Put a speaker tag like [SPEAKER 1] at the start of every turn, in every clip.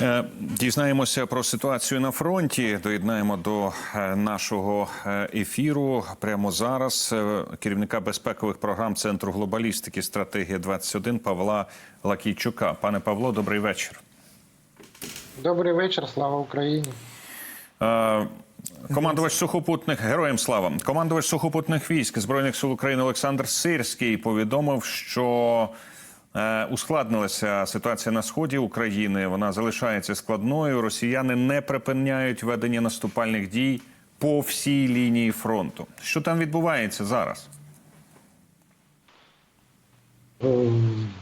[SPEAKER 1] Е, Дізнаємося про ситуацію на фронті. Доєднаємо до е, нашого е, ефіру прямо зараз керівника безпекових програм Центру глобалістики стратегія 21 Павла Лакійчука. Пане Павло, добрий вечір.
[SPEAKER 2] Добрий вечір, слава Україні.
[SPEAKER 1] Е, Командувач сухопутних героям слава командувач сухопутних військ збройних сил України Олександр Сирський повідомив, що ускладнилася ситуація на сході України. Вона залишається складною. Росіяни не припиняють ведення наступальних дій по всій лінії фронту. Що там відбувається зараз?
[SPEAKER 2] Е,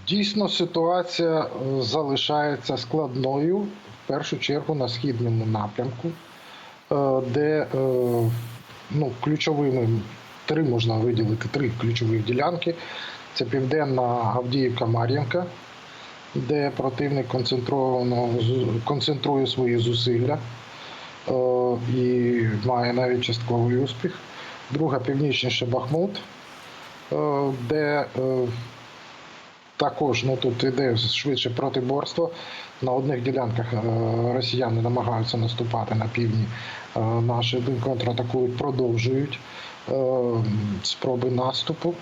[SPEAKER 2] Дійсно, ситуація е, залишається складною в першу чергу на східному напрямку, е, де е, ну, ключовими три можна виділити три ключових ділянки. Це південна Авдіївка Мар'їнка, де противник концентровано концентрує свої зусилля е, і має навіть частковий успіх. Друга північніше Бахмут, е, де е, також ну, тут іде швидше протиборство. На одних ділянках росіяни намагаються наступати на півдні. Наші контратакують, продовжують спроби наступу.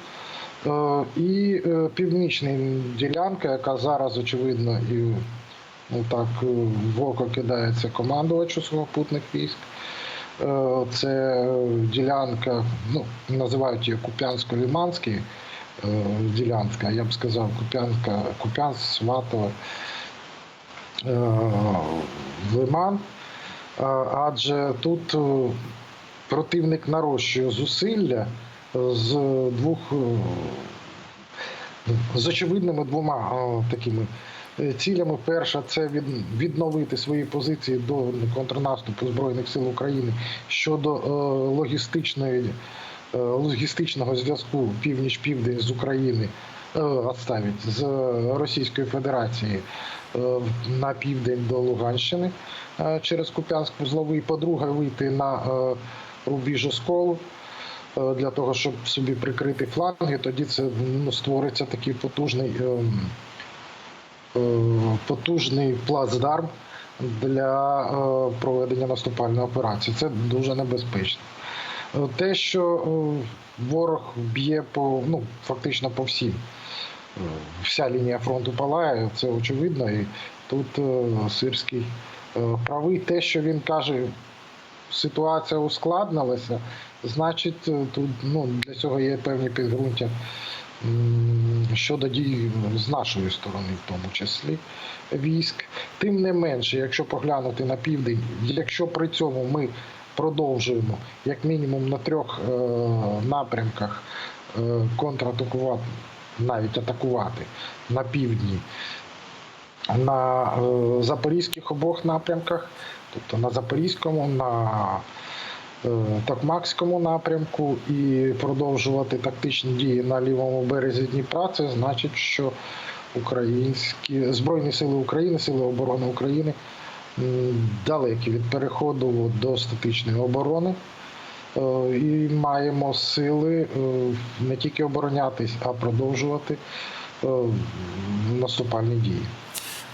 [SPEAKER 2] Е, І е, північна ділянка, яка зараз, очевидно, і ну, так е, в око кидається командувачу сухопутних військ. Це ділянка, ну, називають її Куп'янсько-Ліманський е, ділянка, я б сказав, Куп'янська, Куп'янськ, Сватове, Лиман. Адже тут противник нарощує зусилля з двох е, з очевидними двома е, такими е, цілями. Перша це відновити свої позиції до контрнаступу Збройних сил України щодо логістичної логістичного зв'язку північ-південь з України. Отставить з Російської Федерації на південь до Луганщини через Куп'янськ вузловий. По-друге, вийти на рубіж Осколу для того, щоб собі прикрити фланги. Тоді це ну, створиться такий потужний, ем, е, потужний плацдарм для е, проведення наступальної операції. Це дуже небезпечно. Е, Те, що е, ворог б'є по ну фактично по всім. Е, Вся лінія фронту палає, це очевидно. І тут е, Сирський е, правий. Те, що він каже, ситуація ускладнилася, значить, е, тут ну, для цього є певні підґрунтя щодо дій з нашої сторони, в тому числі військ. Тим не менше, якщо поглянути на південь, якщо при цьому ми продовжуємо як мінімум на трьох е, напрямках е, контратакувати, навіть атакувати на півдні, на е, запорізьких обох напрямках, тобто на Запорізькому, на е, Токмакському напрямку і продовжувати тактичні дії на лівому березі Дніпра, це значить, що українські Збройні сили України, Сили оборони України далекі від переходу до статичної оборони. Е, І маємо сили не тільки оборонятись, а продовжувати наступальні дії.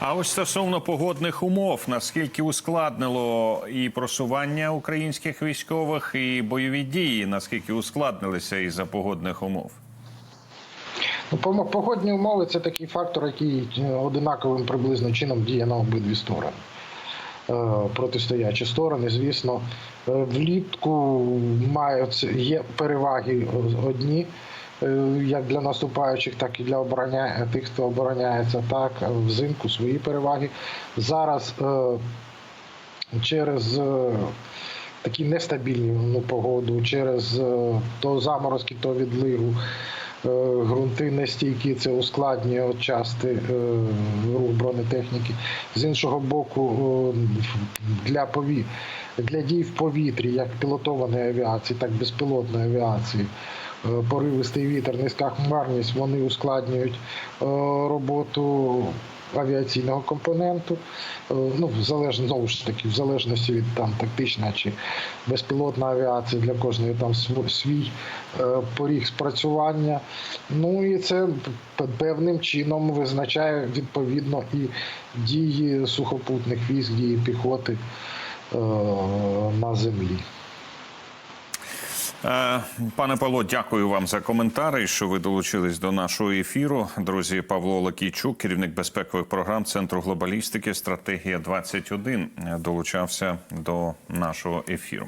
[SPEAKER 1] А ось стосовно погодних умов, наскільки ускладнило і просування українських військових, і бойові дії, наскільки ускладнилися із-за погодних умов?
[SPEAKER 2] Ну, Погодні умови це такий фактор, який е, одинаковим приблизно чином діє на обидві сторони. Е, Протистоячі сторони, звісно, Е, влітку мають є переваги одні, як для наступаючих, так і для обороня... тих, хто обороняється, так взимку свої переваги. Зараз е, через е, такі нестабільні ну, погоду, через е, то заморозки, то відлигу. е, Ґрунти нестійкі, це ускладнює части е, рух бронетехніки. З іншого боку, е, для пові... для дій в повітрі, як пілотованої авіації, так і безпілотної авіації, е, поривистий вітер, низька хмарність, вони ускладнюють е, роботу авіаційного компоненту. Е, Ну, залежно знову ж таки, в залежності від там тактична чи безпілотна авіація для кожної там свій е, поріг спрацювання. Ну і це певним чином визначає відповідно і дії сухопутних військ, дії піхоти е, на землі.
[SPEAKER 1] Е, Пане Павло, дякую вам за коментарі, що ви долучились до нашого ефіру. Друзі, Павло Лакійчук, керівник безпекових програм Центру глобалістики, стратегія 21 долучався до нашого ефіру.